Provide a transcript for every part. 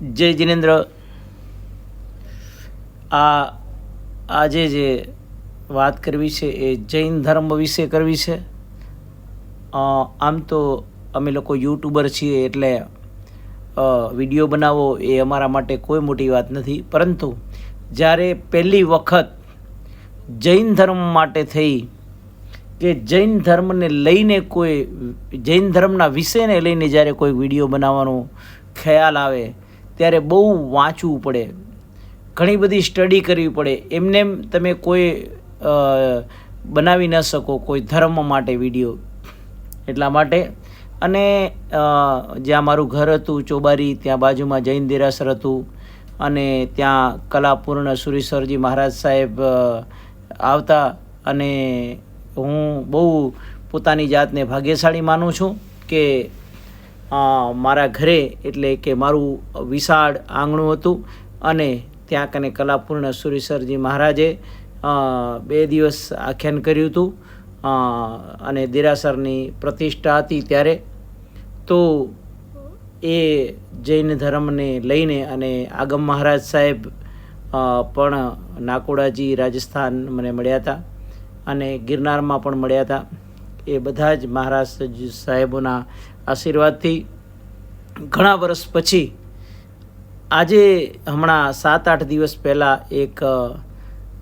જય જિનેન્દ્ર, આ આજે જે વાત કરવી છે એ જૈન ધર્મ વિશે કરવી છે. આમ તો અમે લોકો યુટ્યુબર છીએ એટલે વીડિયો બનાવવો એ અમારા માટે કોઈ મોટી વાત નથી. પરંતુ જ્યારે પહેલી વખત જૈન ધર્મ માટે થઈ કે જૈન ધર્મને લઈને કોઈ, જૈન ધર્મના વિષયને લઈને જ્યારે કોઈ વીડિયો બનાવવાનો ખ્યાલ આવે ત્યારે બહુ વાંચવું પડે. ઘણી બધી સ્ટડી કરવી પડે. એમને એમ તમે કોઈ બનાવી ન શકો કોઈ ધર્મ માટે વીડિયો એટલા માટે. અને જ્યાં મારું ઘર હતું, ચોબારી, ત્યાં બાજુમાં જૈન દેરાસર હતું. અને ત્યાં કલાપૂર્ણ સુરેશ્વરજી મહારાજ સાહેબ આવતા. અને હું બહુ પોતાની જાતને ભાગ્યશાળી માનું છું કે મારા ઘરે એટલે કે મારું વિશાળ આંગણું હતું અને ત્યાં કને કલાપૂર્ણ સુરેશ્વરજી મહારાજે બે દિવસ આખ્યાન કર્યું હતું અને દેરાસરની પ્રતિષ્ઠા હતી ત્યારે. તો એ જૈન ધર્મને લઈને અને આગમ મહારાજ સાહેબ પણ નાકોડાજી રાજસ્થાન મને મળ્યા હતા અને ગિરનારમાં પણ મળ્યા હતા. એ બધા જ મહારાજ સાહેબોના આશીર્વાદથી ઘણા વર્ષ પછી આજે હમણાં સાત આઠ દિવસ પહેલાં એક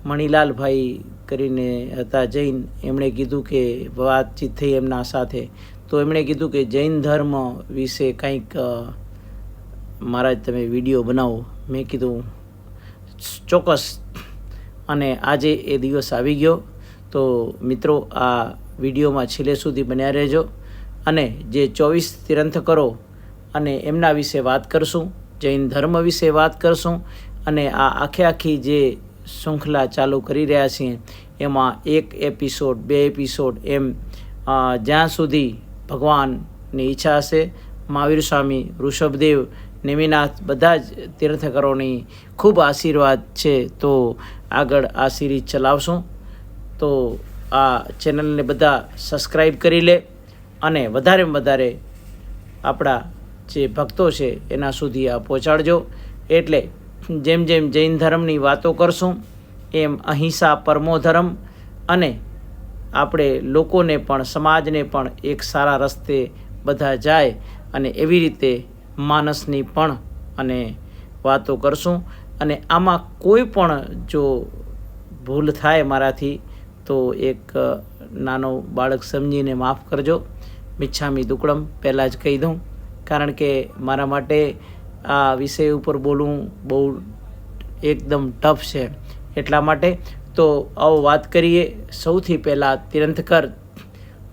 મણિલાલભાઈ કરીને હતા જૈન, એમણે કીધું કે વાતચીત થઈ એમના સાથે. તો એમણે કીધું કે જૈન ધર્મ વિશે કંઈક મારા તમે વીડિયો બનાવો. મેં કીધું, ચોક્કસ. અને આજે એ દિવસ આવી ગયો. તો મિત્રો, આ વિડીયોમાં છેલ્લે સુધી બન્યા રહેજો. અને જે ચોવીસ તીર્થંકરો અને એમના વિશે વાત કરશું, જૈન ધર્મ વિશે વાત કરશું અને આ આખે આખી જે શૃંખલા ચાલુ કરી રહ્યા છીએ, એમાં એક એપિસોડ બે એપિસોડ એમ જ્યાં સુધી ભગવાનની ઈચ્છા હશે, મહાવીર સ્વામી, ઋષભદેવ, નેમિનાથ બધા જ તીર્થકરોની ખૂબ આશીર્વાદ છે, તો આગળ આ સિરીઝ ચલાવશું. તો આ ચેનલને બધા સબસ્ક્રાઈબ કરી લે. અને વધારેમાં વધારે આપણા જે ભક્તો છે, એના સુધી આ પહોંચાડજો. એટલે જેમ જેમ જૈન ધર્મની વાતો કરશું, એમ અહિંસા પરમો ધર્મ અને આપણે લોકોને પણ, સમાજને પણ એક સારા રસ્તે બધા જાય અને એવી રીતે માનસની પણ અને વાતો કરશું. અને આમાં કોઈ પણ જો ભૂલ થાય મારાથી, તો એક નાનો બાળક સમજીને માફ કરજો. મિચ્છામી દુકડમ પહેલાં જ કહી દઉં. કારણ કે મારા માટે આ વિષય ઉપર બોલવું બહુ એકદમ ટફ છે. એટલા માટે તો આવો વાત કરીએ. સૌથી પહેલાં તીર્થકર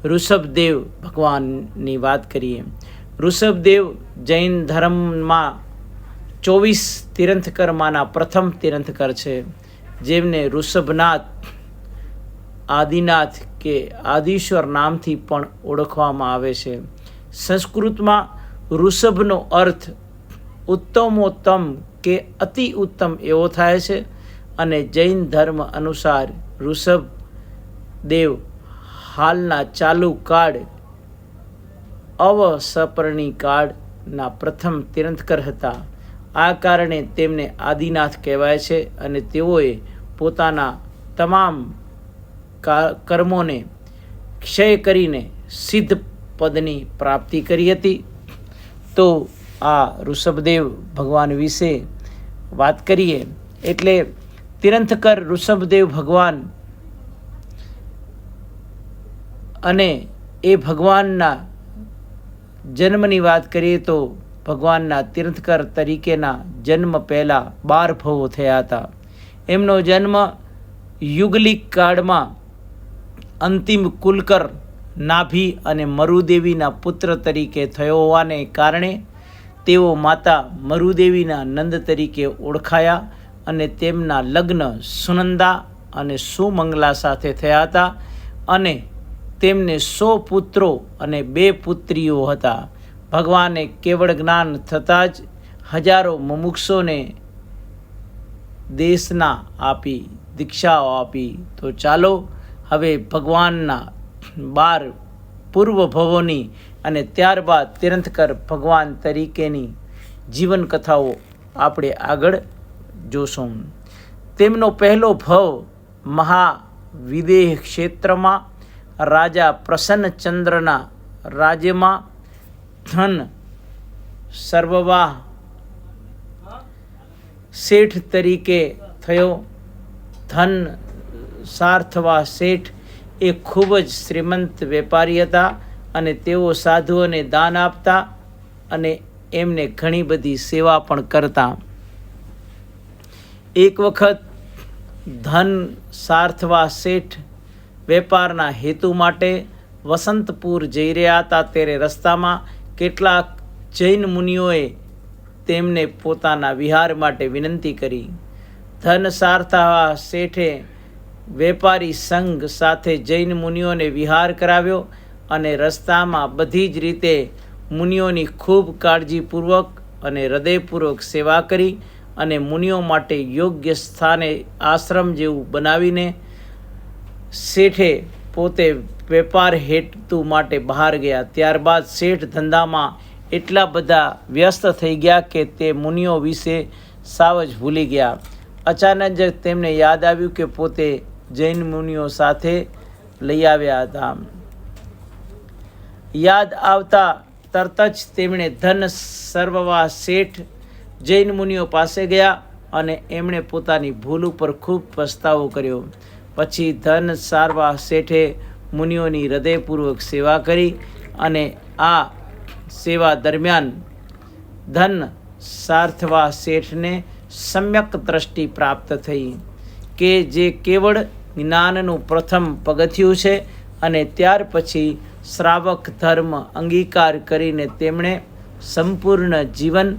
ઋષભદેવ ભગવાનની વાત કરીએ. ઋષભદેવ જૈન ધર્મમાં ચોવીસ તીર્થકરમાંના પ્રથમ તીર્થકર છે. જેમને ઋષભનાથ આદિનાથ કે આદિશ્વર નામથી પણ ઓળખવામાં આવે છે. સંસ્કૃતમાં ઋષભનો અર્થ ઉત્તમોત્તમ કે અતિ ઉત્તમ એવો થાય છે અને જૈન ધર્મ અનુસાર ઋષભ દેવ હાલના ચાલુ કાળ અવસપર્ણી કાળના પ્રથમ તીર્થકર હતા. આ કારણે તેમને આદિનાથ કહેવાય છે અને તેઓએ પોતાના તમામ કર્મોને ક્ષય કરીને સિદ્ધ પદની પ્રાપ્તિ કરી હતી. તો આ ઋષભદેવ ભગવાન વિશે વાત કરીએ. એટલે તિરંથકર ઋષભદેવ ભગવાન અને એ ભગવાનના જન્મની વાત કરીએ તો ભગવાનના તીર્થકર તરીકેના જન્મ પહેલાં બાર ભવો થયા હતા. એમનો જન્મ યુગલિક કાળમાં અંતિમ કુલકર નાભી અને મરુદેવીના પુત્ર તરીકે થયો હોવાને કારણે તેઓ માતા મરુદેવીના નંદ તરીકે ઓળખાયા અને તેમના લગ્ન સુનંદા અને સુમંગલા સાથે થયા હતા અને તેમને સો પુત્રો અને બે પુત્રીઓ હતા. ભગવાને કેવળ જ્ઞાન થતાં જ હજારો મુમુક્ષોને દેશના આપી, દીક્ષાઓ આપી. તો ચાલો હવે ભગવાનના બાર પૂર્વ ભવોની અને ત્યારબાદ તીર્થકર ભગવાન તરીકેની જીવન કથાઓ આપણે આગળ જોશું. તેમનો પહેલો ભવ મહાવિદેહ ક્ષેત્રમાં, રાજા પ્રસન્નચંદ્રના રાજ્યમાં, ધન સર્વવાહ શેઠ તરીકે થયો. ધન સાર્થવા શેઠ એ ખૂબ જ શ્રીમંત વેપારી હતા અને તેઓ સાધુઓને દાન આપતા અને એમને ઘણી બધી સેવા પણ કરતા. એક વખત ધન સાર્થવા શેઠ વેપારના હેતુ માટે વસંતપુર જઈ રહ્યા હતા ત્યારે રસ્તામાં કેટલાક જૈન મુનિઓએ તેમને પોતાના વિહાર માટે વિનંતી કરી. ધન સાર્થવા શેઠે વેપારી સંઘ સાથે જૈન મુનિઓને વિહાર કરાવ્યો અને રસ્તામાં બધી જ રીતે મુનિઓની ખૂબ કાળજીપૂર્વક અને હૃદયપૂર્વક સેવા કરી અને મુનિઓ માટે યોગ્ય સ્થાને આશ્રમ જેવું બનાવીને શેઠે પોતે વેપાર હેતુ માટે બહાર ગયા. ત્યારબાદ શેઠ ધંધામાં એટલા બધા વ્યસ્ત થઈ ગયા કે તે મુનિઓ વિશે સાવ જ ભૂલી ગયા. અચાનક જ તેમને યાદ આવ્યું કે પોતે જૈન મુનિઓ સાથે લઈ આવ્યા હતા. યાદ આવતા તરત જ તેમણે ધન સર્વવા શેઠ જૈન મુનિઓ પાસે ગયા અને એમણે પોતાની ભૂલ ઉપર ખૂબ પસ્તાવો કર્યો. પછી ધન સારવા શેઠે મુનિઓની હૃદયપૂર્વક સેવા કરી અને આ સેવા દરમિયાન ધન સાર્થવા શેઠને સમ્યક દ્રષ્ટિ પ્રાપ્ત થઈ. કે જે કેવળ જ્ઞાનનું પ્રથમ પગથિયું છે અને ત્યાર પછી શ્રાવક ધર્મ અંગીકાર કરીને તેમણે સંપૂર્ણ જીવન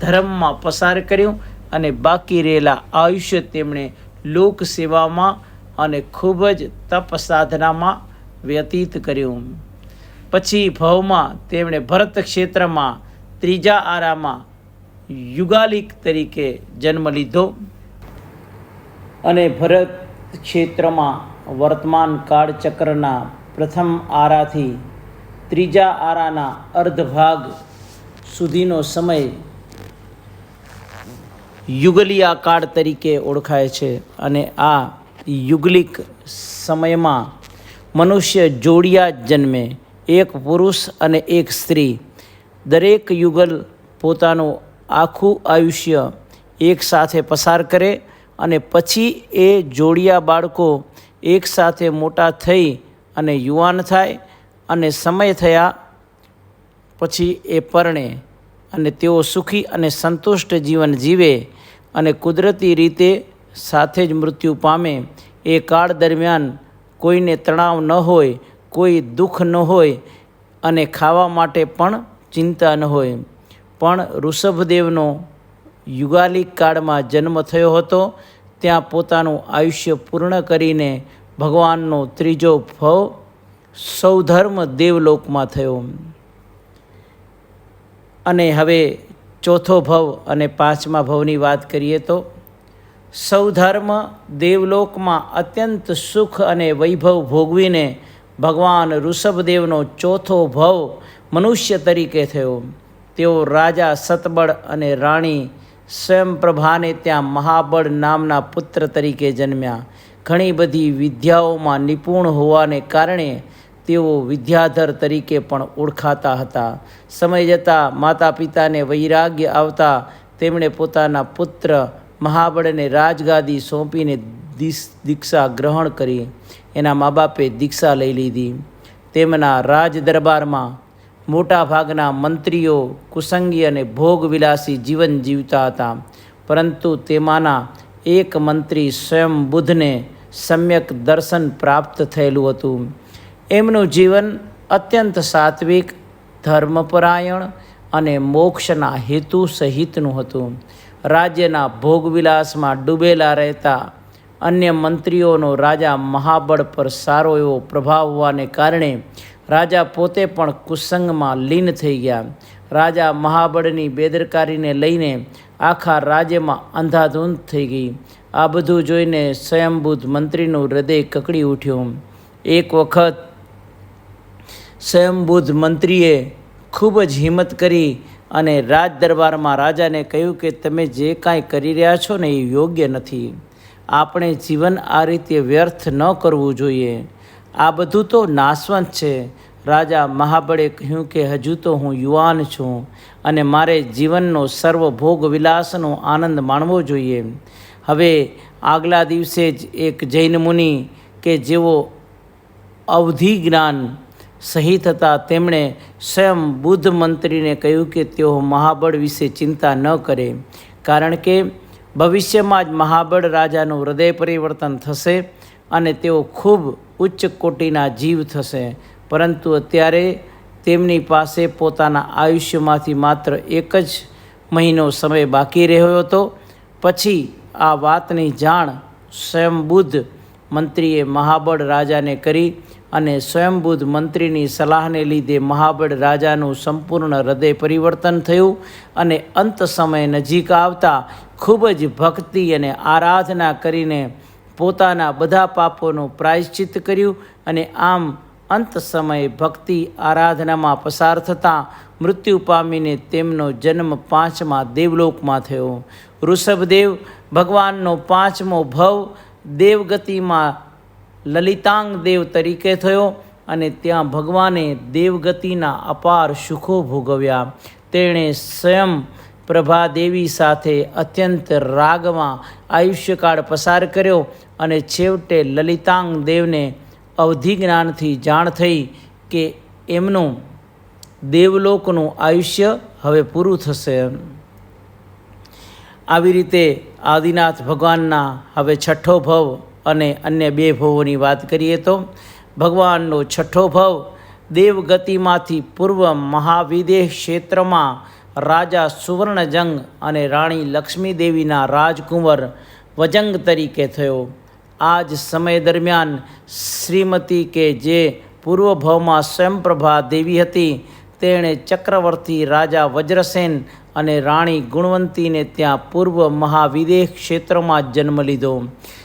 ધર્મમાં પસાર કર્યું અને બાકી રહેલા આયુષ્ય તેમણે લોક સેવામાં અને ખૂબ જ તપ સાધનામાં વ્યતીત કર્યું. પછી ભવમાં તેમણે ભરત ક્ષેત્રમાં ત્રીજા આરામાં યુગાલિક તરીકે જન્મ લીધો. અને ભરત ક્ષેત્રમાં વર્તમાન કાળચક્રના પ્રથમ આરાથી ત્રીજા આરાના અર્ધભાગ સુધીનો સમય યુગલિયા કાળ તરીકે ઓળખાય છે અને આ યુગલિક સમયમાં મનુષ્ય જોડિયા જન્મે. એક પુરુષ અને એક સ્ત્રી. દરેક યુગલ પોતાનું આખું આયુષ્ય એક સાથે પસાર કરે અને પછી એ જોડિયા બાળકો એકસાથે મોટા થઈ અને યુવાન થાય અને સમય થયા પછી એ પરણે અને તેઓ સુખી અને સંતુષ્ટ જીવન જીવે અને કુદરતી રીતે સાથે જ મૃત્યુ પામે. એ કાળ દરમિયાન કોઈને તણાવ ન હોય, કોઈ દુઃખ ન હોય અને ખાવા માટે પણ ચિંતા ન હોય. પણ ઋષભદેવનો યુગાલિક કાળમાં જન્મ થયો હતો ત્યાં પોતાનું આયુષ્ય પૂર્ણ કરીને ભગવાનનો ત્રીજો ભવ સૌધર્મ દેવલોકમાં થયો. અને હવે ચોથો ભવ અને પાંચમા ભવની વાત કરીએ તો સૌધર્મ દેવલોકમાં અત્યંત સુખ અને વૈભવ ભોગવીને ભગવાન ઋષભદેવનો ચોથો ભવ મનુષ્ય તરીકે થયો. તેઓ રાજા સતબળ અને રાણી સ્વયંપ્રભાને ત્યાં મહાબળ નામના પુત્ર તરીકે જન્મ્યા. ઘણી બધી વિદ્યાઓમાં નિપુણ હોવાને કારણે તેઓ વિદ્યાધર તરીકે પણ ઓળખાતા હતા. સમય જતાં માતા પિતાને વૈરાગ્ય આવતા તેમણે પોતાના પુત્ર મહાબળને રાજગાદી સોંપીને દીક્ષા ગ્રહણ કરી. એના મા બાપે દીક્ષા લઈ લીધી. તેમના રાજ દરબારમાં મોટા ભાગના મંત્રીઓ કુસંગી અને ભોગવિલાસી જીવન જીવતા હતા. પરંતુ તેમાંના એક મંત્રી સ્વયં બુદ્ધને સમ્યક દર્શન પ્રાપ્ત થયેલું હતું. એમનું જીવન અત્યંત સાત્વિક, ધર્મપરાયણ અને મોક્ષના હેતુ સહિતનું હતું. રાજ્યના ભોગવિલાસમાં ડૂબેલા રહેતા અન્ય મંત્રીઓનો રાજા મહાબળ પર સારો એવો પ્રભાવ હોવાને કારણે રાજા પોતે પણ કુસંગમાં લીન થઈ ગયા. રાજા મહાબળની બેદરકારીને લઈને આખા રાજ્યમાં અંધાધૂંધ થઈ ગઈ. આ બધું જોઈને સ્વયંભૂત મંત્રીનું હૃદય કકડી ઉઠ્યું. એક વખત સ્વયંબુદ્ધ મંત્રીએ ખૂબ જ હિંમત કરી અને રાજ દરબારમાં રાજાને કહ્યું કે તમે જે કાંઈ કરી રહ્યા છો ને એ યોગ્ય નથી. આપણે જીવન આ રીતે વ્યર્થ ન કરવું જોઈએ. આ બધું તો નાશવંત છે. રાજા મહાબળે કહ્યું કે હજુ તો હું યુવાન છું અને મારે જીવનનો સર્વ ભોગ વિલાસનો આનંદ માણવો જોઈએ. હવે આગલા દિવસે જ એક જૈન મુનિ કે જેઓ અવધિ જ્ઞાન સહિત હતા તેમણે સ્વયં બુદ્ધ મંત્રીને કહ્યું કે તેઓ મહાબળ વિશે ચિંતા ન કરે. કારણ કે ભવિષ્યમાં જ મહાબળ રાજાનું હૃદય પરિવર્તન થશે અને તેઓ ખૂબ ઉચ્ચ કોટીના જીવ થશે. પરંતુ અત્યારે તેમની પાસે પોતાના આયુષ્યમાંથી માત્ર એક જ મહિનો સમય બાકી રહ્યો હતો. પછી આ વાતની જાણ સ્વયંબુદ્ધ મંત્રીએ મહાબળ રાજાને કરી અને સ્વયંબુદ્ધ મંત્રીની સલાહને લીધે મહાબળ રાજાનું સંપૂર્ણ હૃદય પરિવર્તન થયું અને અંત સમય નજીક આવતા ખૂબ જ ભક્તિ અને આરાધના કરીને પોતાના બધા પાપોનું પ્રાયશ્ચિત કર્યું અને આમ અંત સમયે ભક્તિ આરાધનામાં પસાર થતાં મૃત્યુ પામીને તેમનો જન્મ પાંચમા દેવલોકમાં થયો. ઋષભદેવ ભગવાનનો પાંચમો ભવ દેવગતિમાં લલિતાંગ દેવ તરીકે થયો અને ત્યાં ભગવાને દેવગતિના અપાર સુખો ભોગવ્યા. તેણે સ્વયં પ્રભાદેવી સાથે અત્યંત રાગમાં આયુષ્યકાળ પસાર કર્યો અને છેવટે લલિતાંગ દેવને અવધિ જ્ઞાનથી જાણ થઈ કે એમનું દેવલોકનું આયુષ્ય હવે પૂરું થશે. આવી રીતે આદિનાથ ભગવાનના હવે છઠ્ઠો ભવ અને અન્ય બે ભવોની વાત કરીએ તો ભગવાનનો છઠ્ઠો ભવ દેવગતિમાંથી પૂર્વ મહાવિદેહ ક્ષેત્રમાં રાજા સુવર્ણજંગ અને રાણી લક્ષ્મીદેવીના રાજકુંવર વજંગ તરીકે થયો. આ જ સમય દરમિયાન શ્રીમતી કે જે પૂર્વ ભવમાં સ્વયંપ્રભા દેવી હતી, તેણે ચક્રવર્તી રાજા વજ્રસેન અને રાણી ગુણવંતીને ત્યાં પૂર્વ મહાવિદેહ ક્ષેત્રમાં જન્મ લીધો.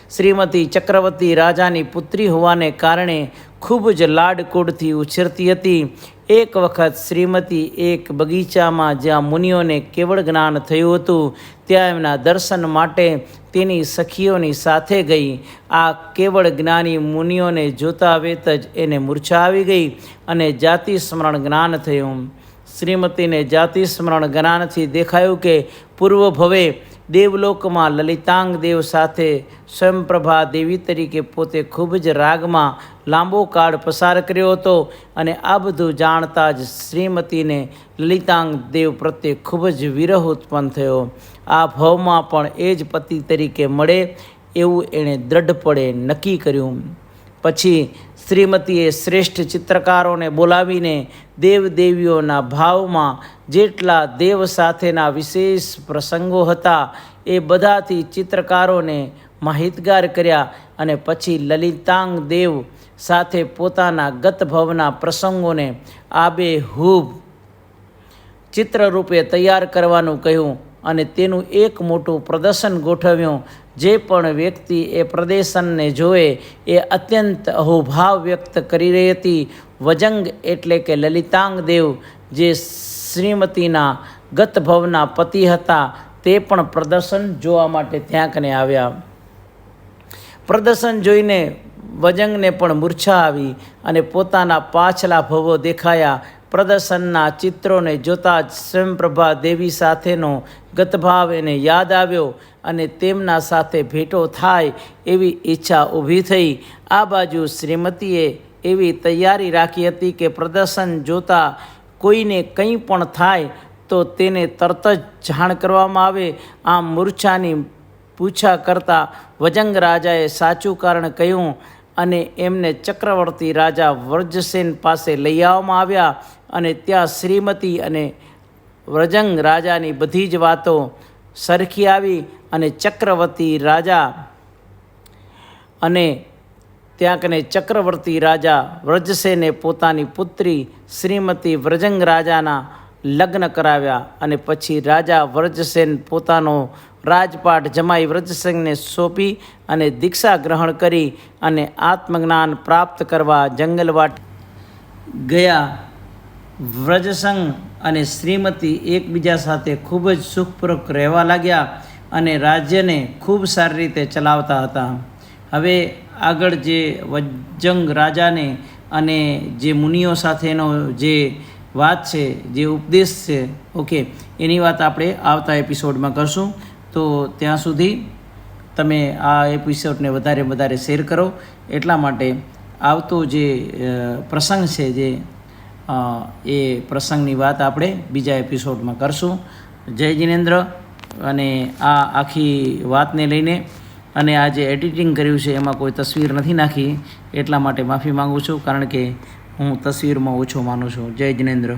શ્રીમતી ચક્રવર્તી રાજાની પુત્રી હોવાને કારણે ખૂબ જ લાડકોડથી ઉછેરતી હતી. એક વખત શ્રીમતી એક બગીચામાં જ્યાં મુનિઓને કેવળ જ્ઞાન થયું હતું, ત્યાં એમના દર્શન માટે તેની સખીઓની સાથે ગઈ. આ કેવળ જ્ઞાની મુનિઓને જોતા વેત જ એને મૂર્છા આવી ગઈ અને જાતિ સ્મરણ જ્ઞાન થયું. શ્રીમતીને જાતિ સ્મરણ જ્ઞાનથી દેખાયું કે પૂર્વ ભવે દેવલોકમાં લલિતાંગ દેવ સાથે સ્વયંપ્રભા દેવી તરીકે પોતે ખૂબ જ રાગમાં લાંબો કાળ પસાર કર્યો હતો અને આ બધું જાણતા જ શ્રીમતીને લલિતાંગ દેવ પ્રત્યે ખૂબ જ વિરહ ઉત્પન્ન થયો. આ ભવમાં પણ એ જ પતિ તરીકે મળે એવું એણે દ્રઢપણે નક્કી કર્યું. પછી શ્રીમતીએ શ્રેષ્ઠ ચિત્રકારોને બોલાવીને દેવદેવીઓના ભાવમાં જેટલા દેવ સાથેના વિશેષ પ્રસંગો હતા, એ બધાથી ચિત્રકારોને માહિતગાર કર્યા અને પછી લલિતાંગ દેવ સાથે પોતાના ગતભવના પ્રસંગોને આબેહૂબ ચિત્રરૂપે તૈયાર કરવાનું કહ્યું અને તેનું એક મોટું પ્રદર્શન ગોઠવ્યું, જે પણ વ્યક્તિ એ પ્રદર્શનને જોવે એ અત્યંત અહોભાવ વ્યક્ત કરી રહી હતી. વજંગ એટલે કે લલિતાંગ દેવ, જે શ્રીમતીના ગતભવના પતિ હતા તે પણ પ્રદર્શન જોવા માટે ત્યાં કને આવ્યા. પ્રદર્શન જોઈને વજંગને પણ મૂર્છા આવી અને પોતાના પાછલા ભવો દેખાયા. પ્રદર્શનના ચિત્રોને જોતા જ સ્વયંપ્રભા દેવી સાથેનો ગતભાવ એને યાદ આવ્યો અને તેમના સાથે ભેટો થાય એવી ઈચ્છા ઊભી થઈ. આ બાજુ શ્રીમતીએ એવી તૈયારી રાખી હતી કે પ્રદર્શન જોતા કોઈને કંઈ પણ થાય તો તેને તરત જ જાણ કરવામાં આવે. આમ મૂર્છાની પૂછા કરતાં વજંગ રાજાએ સાચું કારણ કહ્યું અને એમને ચક્રવર્તી રાજા વ્રજસેન પાસે લઈ આવવામાં આવ્યા અને ત્યાં શ્રીમતી અને વ્રજંગ રાજાની બધી જ વાતો સરખી આવી અને ચક્રવર્તી રાજા અને ત્યાં કને ચક્રવર્તી રાજા વ્રજસેને પોતાની પુત્રી શ્રીમતી વ્રજંગ રાજાના લગ્ન કરાવ્યા અને પછી રાજા વ્રજસેન પોતાનો રાજપાટ જમાઈ વ્રજસેનને સોંપી અને દીક્ષા ગ્રહણ કરી અને આત્મજ્ઞાન પ્રાપ્ત કરવા જંગલવાટ ગયા. વ્રજસંગ અને શ્રીમતી એકબીજા સાથે ખૂબ જ સુખપૂર્વક રહેવા લાગ્યા અને રાજ્યને ખૂબ સારી રીતે ચલાવતા હતા. હવે આગળ જે વજ્જંગ રાજાને અને જે મુનિઓ સાથેનો જે વાત છે, જે ઉપદેશ છે, ઓકે, એની વાત આપણે આવતા એપિસોડમાં કરશું. તો ત્યાં સુધી તમે આ એપિસોડને વધારે વધારે શેર કરો. એટલા માટે આવતો જે પ્રસંગ છે જે એ પ્રસંગની વાત આપણે બીજા એપિસોડમાં કરશું. જય જિનેન્દ્ર. અને આ આખી વાતને લઈને અને આ જે એડિટિંગ કર્યું છે, એમાં કોઈ તસવીર નથી નાખી. એટલા માટે માફી માગું છું, કારણ કે હું તસવીરમાં ઓછો માનું છું. જય જિનેન્દ્ર.